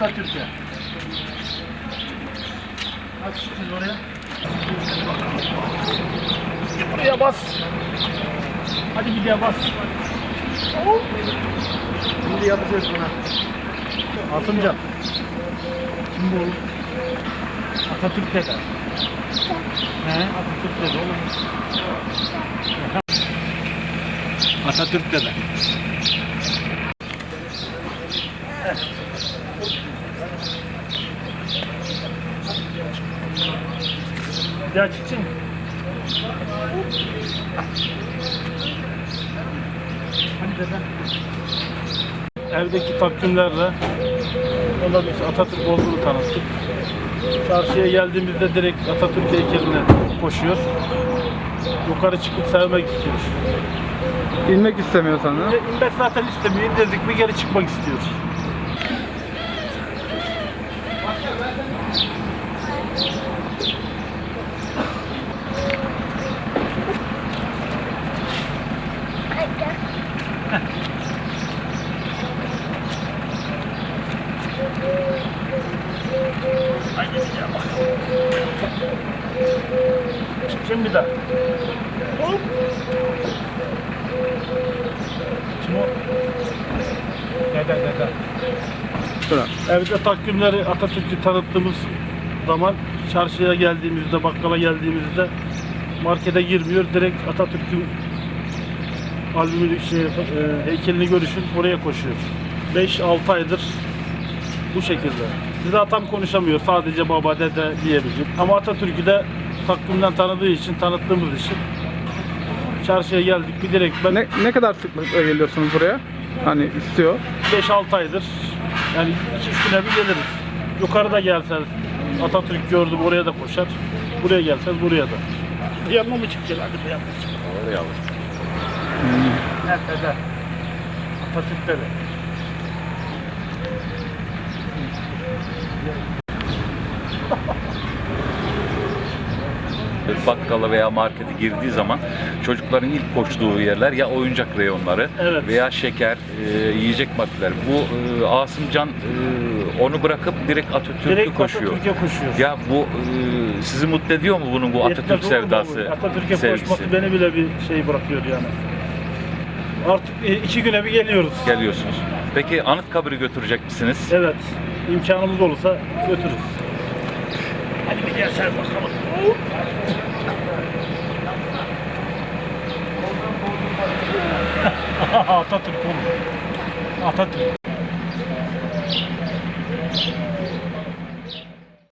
Atatürk'e. Aç şimdi oraya. Buraya bas. Hadi bir daha bas. Şimdi yapacağız buna. Altıncan. Kim bu oğlum? Atatürk dede. He, Atatürk dede oğlum. Atatürk dede. Bir daha. Hadi dede. Evdeki takvimlerle ona biz Atatürk olduğunu tanıttık. Çarşıya geldiğimizde direkt Atatürk heykeline koşuyor. Yukarı çıkıp sevmek istiyoruz. İnmek istemiyorsan ha? Ve inmek zaten istemiyor. Dedik mi geri çıkmak istiyoruz. Daha bak. Şimdi daha. Hop. Kim o? Dede dede. Evde takvimleri Atatürk'ü tanıttığımız zaman çarşıya geldiğimizde, bakkala geldiğimizde markete girmiyor. Direkt Atatürk'ün albümünü, şey, e, heykelini görüşün oraya koşuyor. 5-6 aydır bu şekilde. Bize tam konuşamıyor. Sadece baba, dede diyebilir. Ama Atatürk'ü de takvimden tanıdığı için, tanıttığımız için çarşıya geldik. Bir direkt ben Ne, ne kadar sıklıkla geliyorsunuz buraya? Hani istiyor. 5-6 aydır yani iki üç güne bir geliriz. Yukarıda gelseniz Atatürk gördüm oraya da koşar. Buraya gelseniz buraya da. Yanına mı çıkacaksın hadi bir yanına çık. Oraya alır. Nerede de? Atatürk'te de. Bakkala veya markete girdiği zaman çocukların ilk koştuğu yerler ya oyuncak reyonları Evet. veya şeker, e, yiyecek maddeler. Bu e, Asımcan e, onu bırakıp direkt Atatürk'ü Direkt koşuyor. Atatürk'e koşuyor. Ya bu e, sizi mutlu ediyor mu bunun bu Yetmez Atatürk sevdası? Atatürk'e sevgisi? koşması beni bile bir şey bırakıyor yani. Artık e, iki güne bir geliyoruz. Geliyorsunuz. Peki Anıtkabir'i götürecek misiniz? Evet. imkanımız olursa götürürüz. Hadi bir gel sen bakalım. Atatürk oğlum. Atatürk.